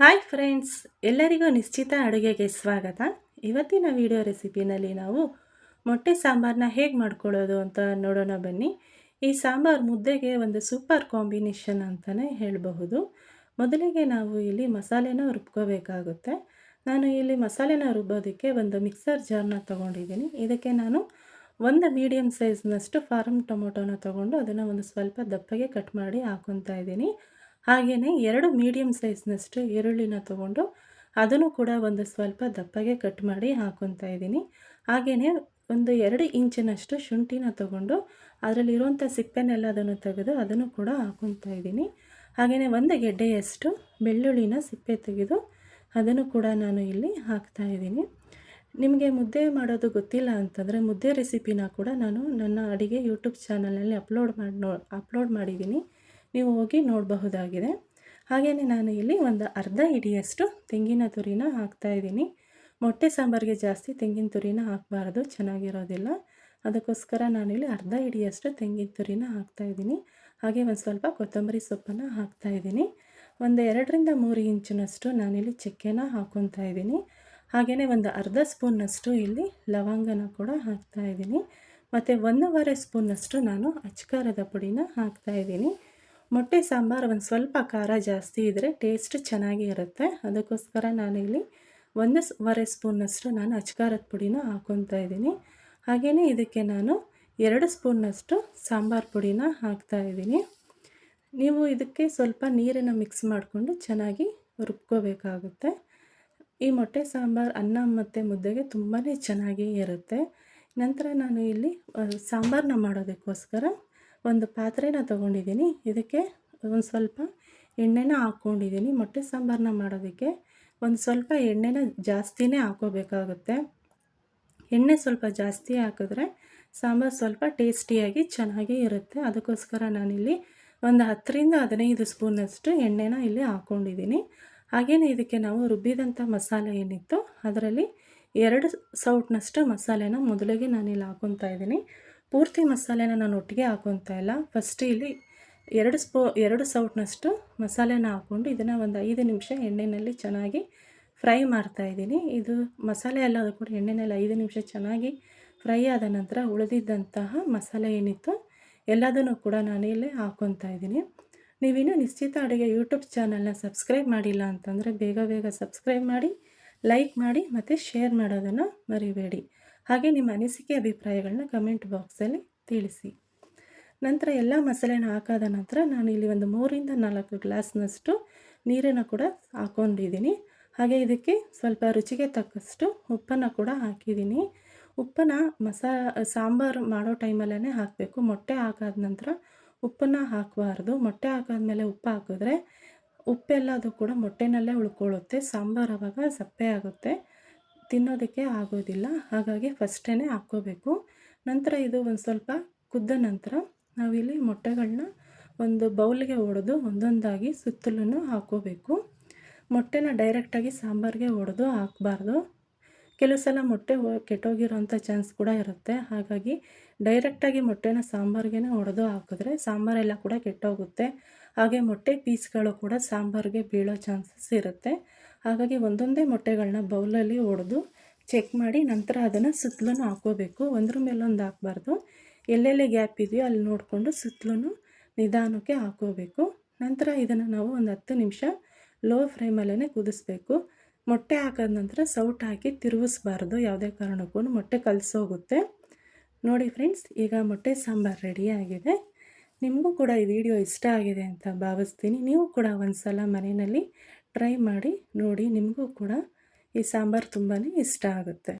Hi friends, ಎಲ್ಲರಿಗೂ ನಿಶ್ಚಿತ ಅಡುಗೆಗೆ ಸ್ವಾಗತ. ಇವತ್ತಿನ ವಿಡಿಯೋ ರೆಸಿಪಿನಲ್ಲಿ ನಾವು ಮೊಟ್ಟೆ ಸಾಂಬಾರನ್ನ ಹೇಗೆ ಮಾಡ್ಕೊಳ್ಳೋದು ಅಂತ ನೋಡೋಣ ಬನ್ನಿ. ಈ ಸಾಂಬಾರು ಮುದ್ದೆಗೆ ಒಂದು ಸೂಪರ್ ಕಾಂಬಿನೇಷನ್ ಅಂತಲೇ ಹೇಳಬಹುದು. ಮೊದಲಿಗೆ ನಾವು ಇಲ್ಲಿ ಮಸಾಲೆನ ರುಬ್ಕೋಬೇಕಾಗುತ್ತೆ. ನಾನು ಇಲ್ಲಿ ಮಸಾಲೆನ ರುಬ್ಬೋದಕ್ಕೆ ಒಂದು ಮಿಕ್ಸರ್ ಜಾರ್ನ ತೊಗೊಂಡಿದ್ದೀನಿ. ಇದಕ್ಕೆ ನಾನು ಒಂದು ಮೀಡಿಯಮ್ ಸೈಜ್ನಷ್ಟು ಫಾರ್ಮ್ ಟೊಮೊಟೊನ ತೊಗೊಂಡು ಅದನ್ನು ಒಂದು ಸ್ವಲ್ಪ ದಪ್ಪಗೆ ಕಟ್ ಮಾಡಿ ಹಾಕೊತಾ ಇದ್ದೀನಿ. ಹಾಗೆಯೇ ಎರಡು ಮೀಡಿಯಮ್ ಸೈಜ್ನಷ್ಟು ಈರುಳ್ಳಿನ ತೊಗೊಂಡು ಅದನ್ನು ಕೂಡ ಒಂದು ಸ್ವಲ್ಪ ದಪ್ಪಗೆ ಕಟ್ ಮಾಡಿ ಹಾಕೊತಾ ಇದ್ದೀನಿ. ಹಾಗೆಯೇ ಒಂದು ಎರಡು ಇಂಚಿನಷ್ಟು ಶುಂಠಿನ ತೊಗೊಂಡು ಅದರಲ್ಲಿರುವಂಥ ಸಿಪ್ಪೆನೆಲ್ಲ ಅದನ್ನು ತೆಗೆದು ಅದನ್ನು ಕೂಡ ಹಾಕೊತಾ ಇದ್ದೀನಿ. ಹಾಗೆಯೇ ಒಂದು ಗೆಡ್ಡೆಯಷ್ಟು ಬೆಳ್ಳುಳ್ಳಿನ ಸಿಪ್ಪೆ ತೆಗೆದು ಅದನ್ನು ಕೂಡ ನಾನು ಇಲ್ಲಿ ಹಾಕ್ತಾ ಇದ್ದೀನಿ. ನಿಮಗೆ ಮುದ್ದೆ ಮಾಡೋದು ಗೊತ್ತಿಲ್ಲ ಅಂತಂದರೆ ಮುದ್ದೆ ರೆಸಿಪಿನ ಕೂಡ ನಾನು ನನ್ನ ಅಡುಗೆ ಯೂಟ್ಯೂಬ್ ಚಾನಲಲ್ಲಿ ಅಪ್ಲೋಡ್ ಮಾಡಿ ನೋ ಅಪ್ಲೋಡ್ ಮಾಡಿದ್ದೀನಿ. ನೀವು ಹೋಗಿ ನೋಡಬಹುದಾಗಿದೆ. ಹಾಗೆಯೇ ನಾನು ಇಲ್ಲಿ ಒಂದು ಅರ್ಧ ಇಡಿಯಷ್ಟು ತೆಂಗಿನ ತುರಿನ ಹಾಕ್ತಾಯಿದ್ದೀನಿ ಮೊಟ್ಟೆ ಸಾಂಬಾರಿಗೆ ಜಾಸ್ತಿ ತೆಂಗಿನ ತುರಿನ ಹಾಕಬಾರ್ದು, ಚೆನ್ನಾಗಿರೋದಿಲ್ಲ. ಅದಕ್ಕೋಸ್ಕರ ನಾನಿಲ್ಲಿ ಅರ್ಧ ಇಡಿಯಷ್ಟು ತೆಂಗಿನ ತುರಿನ ಹಾಕ್ತಾಯಿದ್ದೀನಿ ಹಾಗೆ ಒಂದು ಸ್ವಲ್ಪ ಕೊತ್ತಂಬರಿ ಸೊಪ್ಪನ್ನು ಹಾಕ್ತಾಯಿದ್ದೀನಿ ಒಂದು ಎರಡರಿಂದ ಮೂರು ಇಂಚಿನಷ್ಟು ನಾನಿಲ್ಲಿ ಚಕ್ಕೆನ ಹಾಕ್ಕೊತಾ ಇದ್ದೀನಿ. ಹಾಗೆಯೇ ಒಂದು ಅರ್ಧ ಸ್ಪೂನ್ನಷ್ಟು ಇಲ್ಲಿ ಲವಂಗನ ಕೂಡ ಹಾಕ್ತಾಯಿದ್ದೀನಿ ಮತ್ತು ಒಂದೂವರೆ ಸ್ಪೂನ್ನಷ್ಟು ನಾನು ಅಚ್ಕಾರದ ಪುಡಿನ ಹಾಕ್ತಾಯಿದ್ದೀನಿ ಮೊಟ್ಟೆ ಸಾಂಬಾರು ಒಂದು ಸ್ವಲ್ಪ ಖಾರ ಜಾಸ್ತಿ ಇದ್ದರೆ ಟೇಸ್ಟ್ ಚೆನ್ನಾಗಿ ಇರುತ್ತೆ. ಅದಕ್ಕೋಸ್ಕರ ನಾನಿಲ್ಲಿ ಒಂದೂವರೆ ಸ್ಪೂನ್ನಷ್ಟು ನಾನು ಅಚ್ಕಾರದ ಪುಡಿನ ಹಾಕ್ಕೊತಾ ಇದ್ದೀನಿ. ಹಾಗೆಯೇ ಇದಕ್ಕೆ ನಾನು ಎರಡು ಸ್ಪೂನ್ನಷ್ಟು ಸಾಂಬಾರು ಪುಡಿನ ಹಾಕ್ತಾ ಇದ್ದೀನಿ. ನೀವು ಇದಕ್ಕೆ ಸ್ವಲ್ಪ ನೀರನ್ನು ಮಿಕ್ಸ್ ಮಾಡಿಕೊಂಡು ಚೆನ್ನಾಗಿ ರುಬ್ಕೋಬೇಕಾಗುತ್ತೆ. ಈ ಮೊಟ್ಟೆ ಸಾಂಬಾರು ಅನ್ನ ಮತ್ತು ಮುದ್ದೆಗೆ ತುಂಬಾ ಚೆನ್ನಾಗಿ ಇರುತ್ತೆ. ನಂತರ ನಾನು ಇಲ್ಲಿ ಸಾಂಬಾರನ್ನ ಮಾಡೋದಕ್ಕೋಸ್ಕರ ಒಂದು ಪಾತ್ರೆನ ತೊಗೊಂಡಿದ್ದೀನಿ. ಇದಕ್ಕೆ ಒಂದು ಸ್ವಲ್ಪ ಎಣ್ಣೆನ ಹಾಕ್ಕೊಂಡಿದ್ದೀನಿ. ಮೊಟ್ಟೆ ಸಾಂಬಾರನ್ನ ಮಾಡೋದಕ್ಕೆ ಒಂದು ಸ್ವಲ್ಪ ಎಣ್ಣೆನ ಜಾಸ್ತಿನೇ ಹಾಕೋಬೇಕಾಗುತ್ತೆ. ಎಣ್ಣೆ ಸ್ವಲ್ಪ ಜಾಸ್ತಿ ಹಾಕಿದ್ರೆ ಸಾಂಬಾರು ಸ್ವಲ್ಪ ಟೇಸ್ಟಿಯಾಗಿ ಚೆನ್ನಾಗಿ ಇರುತ್ತೆ. ಅದಕ್ಕೋಸ್ಕರ ನಾನಿಲ್ಲಿ ಒಂದು ಹತ್ತರಿಂದ ಹದಿನೈದು ಸ್ಪೂನಷ್ಟು ಎಣ್ಣೆನ ಇಲ್ಲಿ ಹಾಕ್ಕೊಂಡಿದ್ದೀನಿ. ಹಾಗೆಯೇ ಇದಕ್ಕೆ ನಾವು ರುಬ್ಬಿದಂಥ ಮಸಾಲೆ ಏನಿತ್ತು ಅದರಲ್ಲಿ ಎರಡು ಸೌಟ್ನಷ್ಟು ಮಸಾಲೆನ ಮೊದಲಿಗೆ ನಾನಿಲ್ಲಿ ಹಾಕ್ಕೊತಾ ಇದ್ದೀನಿ. ಪೂರ್ತಿ ಮಸಾಲೆನ ನಾನು ಒಟ್ಟಿಗೆ ಹಾಕೊತಾ ಇಲ್ಲ. ಫಸ್ಟ್ ಇಲ್ಲಿ ಎರಡು ಸ್ಪೂ, ಎರಡು ಸೌಟ್ನಷ್ಟು ಮಸಾಲೆನ ಹಾಕ್ಕೊಂಡು ಇದನ್ನು ಒಂದು ಐದು ನಿಮಿಷ ಎಣ್ಣೆಯಲ್ಲಿ ಚೆನ್ನಾಗಿ ಫ್ರೈ ಮಾಡ್ತಾಯಿದ್ದೀನಿ ಇದು ಮಸಾಲೆ ಎಲ್ಲ ಕೂಡ ಎಣ್ಣೆನಲ್ಲಿ ಐದು ನಿಮಿಷ ಚೆನ್ನಾಗಿ ಫ್ರೈ ಆದ ನಂತರ ಉಳಿದಿದ್ದಂತಹ ಮಸಾಲೆ ಏನಿತ್ತು ಎಲ್ಲದನ್ನು ಕೂಡ ನಾನು ಇಲ್ಲಿ ಹಾಕ್ಕೊತಾ ಇದ್ದೀನಿ. ನೀವಿನ್ನೂ ನಿಶ್ಚಿತ ಅಡುಗೆ ಯೂಟ್ಯೂಬ್ ಚಾನಲ್ನ ಸಬ್ಸ್ಕ್ರೈಬ್ ಮಾಡಿಲ್ಲ ಅಂತಂದರೆ ಬೇಗ ಬೇಗ ಸಬ್ಸ್ಕ್ರೈಬ್ ಮಾಡಿ ಲೈಕ್ ಮಾಡಿ ಮತ್ತು ಶೇರ್ ಮಾಡೋದನ್ನು ಮರಿಬೇಡಿ. ಹಾಗೆ ನಿಮ್ಮ ಅನಿಸಿಕೆ, ಅಭಿಪ್ರಾಯಗಳನ್ನ ಕಮೆಂಟ್ ಬಾಕ್ಸಲ್ಲಿ ತಿಳಿಸಿ. ನಂತರ ಎಲ್ಲ ಮಸಾಲೆನ ಹಾಕಾದ ನಂತರ ನಾನು ಇಲ್ಲಿ ಒಂದು ಮೂರಿಂದ ನಾಲ್ಕು ಗ್ಲಾಸ್ನಷ್ಟು ನೀರನ್ನು ಕೂಡ ಹಾಕ್ಕೊಂಡಿದ್ದೀನಿ ಹಾಗೆ ಇದಕ್ಕೆ ಸ್ವಲ್ಪ ರುಚಿಗೆ ತಕ್ಕಷ್ಟು ಉಪ್ಪನ್ನು ಕೂಡ ಹಾಕಿದ್ದೀನಿ. ಉಪ್ಪನ್ನು ಮಸಾ, ಸಾಂಬಾರು ಮಾಡೋ ಟೈಮಲ್ಲೇ ಹಾಕಬೇಕು. ಮೊಟ್ಟೆ ಹಾಕಾದ ನಂತರ ಉಪ್ಪನ್ನು ಹಾಕಬಾರ್ದು. ಮೊಟ್ಟೆ ಹಾಕಾದ್ಮೇಲೆ ಉಪ್ಪು ಹಾಕಿದ್ರೆ ಉಪ್ಪೆಲ್ಲದು ಕೂಡ ಮೊಟ್ಟೆನಲ್ಲೇ ಉಳ್ಕೊಳ್ಳುತ್ತೆ. ಸಾಂಬಾರು ಆವಾಗ ಸಪ್ಪೆ ಆಗುತ್ತೆ. ತಿನ್ನೋದಕ್ಕೆ ಆಗೋದಿಲ್ಲ. ಹಾಗಾಗಿ ಫಸ್ಟೇ ಹಾಕ್ಕೋಬೇಕು. ನಂತರ ಇದು ಒಂದು ಸ್ವಲ್ಪ ಕುದ್ದ ನಂತರ ನಾವಿಲ್ಲಿ ಮೊಟ್ಟೆಗಳನ್ನ ಒಂದು ಬೌಲ್ಗೆ ಒಡೆದು ಒಂದೊಂದಾಗಿ ಸುತ್ತಲೂ ಹಾಕ್ಕೋಬೇಕು. ಮೊಟ್ಟೆನ ಡೈರೆಕ್ಟಾಗಿ ಸಾಂಬಾರಿಗೆ ಒಡೆದು ಹಾಕಬಾರ್ದು. ಕೆಲವು ಸಲ ಮೊಟ್ಟೆ ಕೆಟ್ಟೋಗಿರೋಂಥ ಚಾನ್ಸ್ ಕೂಡ ಇರುತ್ತೆ. ಹಾಗಾಗಿ ಡೈರೆಕ್ಟಾಗಿ ಮೊಟ್ಟೆನ ಸಾಂಬಾರಿಗೆ ಒಡೆದು ಹಾಕಿದ್ರೆ ಸಾಂಬಾರೆಲ್ಲ ಕೂಡ ಕೆಟ್ಟೋಗುತ್ತೆ. ಹಾಗೆ ಮೊಟ್ಟೆ ಪೀಸ್ಗಳು ಕೂಡ ಸಾಂಬಾರಿಗೆ ಬೀಳೋ ಚಾನ್ಸಸ್ ಇರುತ್ತೆ. ಹಾಗಾಗಿ ಒಂದೊಂದೇ ಮೊಟ್ಟೆಗಳನ್ನ ಬೌಲಲ್ಲಿ ಒಡೆದು ಚೆಕ್ ಮಾಡಿ ನಂತರ ಅದನ್ನು ಸುತ್ತಲೂ ಹಾಕ್ಕೋಬೇಕು. ಒಂದ್ರ ಮೇಲೊಂದು ಹಾಕ್ಬಾರ್ದು. ಎಲ್ಲೆಲ್ಲಿ ಗ್ಯಾಪ್ ಇದೆಯೋ ಅಲ್ಲಿ ನೋಡಿಕೊಂಡು ಸುತ್ತಲೂ ನಿಧಾನಕ್ಕೆ ಹಾಕ್ಕೋಬೇಕು. ನಂತರ ಇದನ್ನು ನಾವು ಒಂದು ಹತ್ತು ನಿಮಿಷ ಲೋ ಫ್ಲೇಮಲ್ಲೇ ಕುದಿಸ್ಬೇಕು. ಮೊಟ್ಟೆ ಹಾಕಿದ ನಂತರ ಸೌಟ್ ಹಾಕಿ ತಿರುಗಿಸ್ಬಾರ್ದು. ಯಾವುದೇ ಕಾರಣಕ್ಕೂ ಮೊಟ್ಟೆ ಕಲಸೋಗುತ್ತೆ. ನೋಡಿ ಫ್ರೆಂಡ್ಸ್ ಈಗ ಮೊಟ್ಟೆ ಸಾಂಬಾರು ರೆಡಿಯಾಗಿದೆ ನಿಮಗೂ ಕೂಡ ಈ ವಿಡಿಯೋ ಇಷ್ಟ ಆಗಿದೆ ಅಂತ ಭಾವಿಸ್ತೀನಿ. ನೀವು ಕೂಡ ಒಂದು ಸಲ ಮನೆಯಲ್ಲಿ ಟ್ರೈ ಮಾಡಿ ನೋಡಿ ನಿಮಗೂ ಕೂಡ ಈ ಸಾಂಬಾರು ತುಂಬಾ ಇಷ್ಟ ಆಗುತ್ತೆ.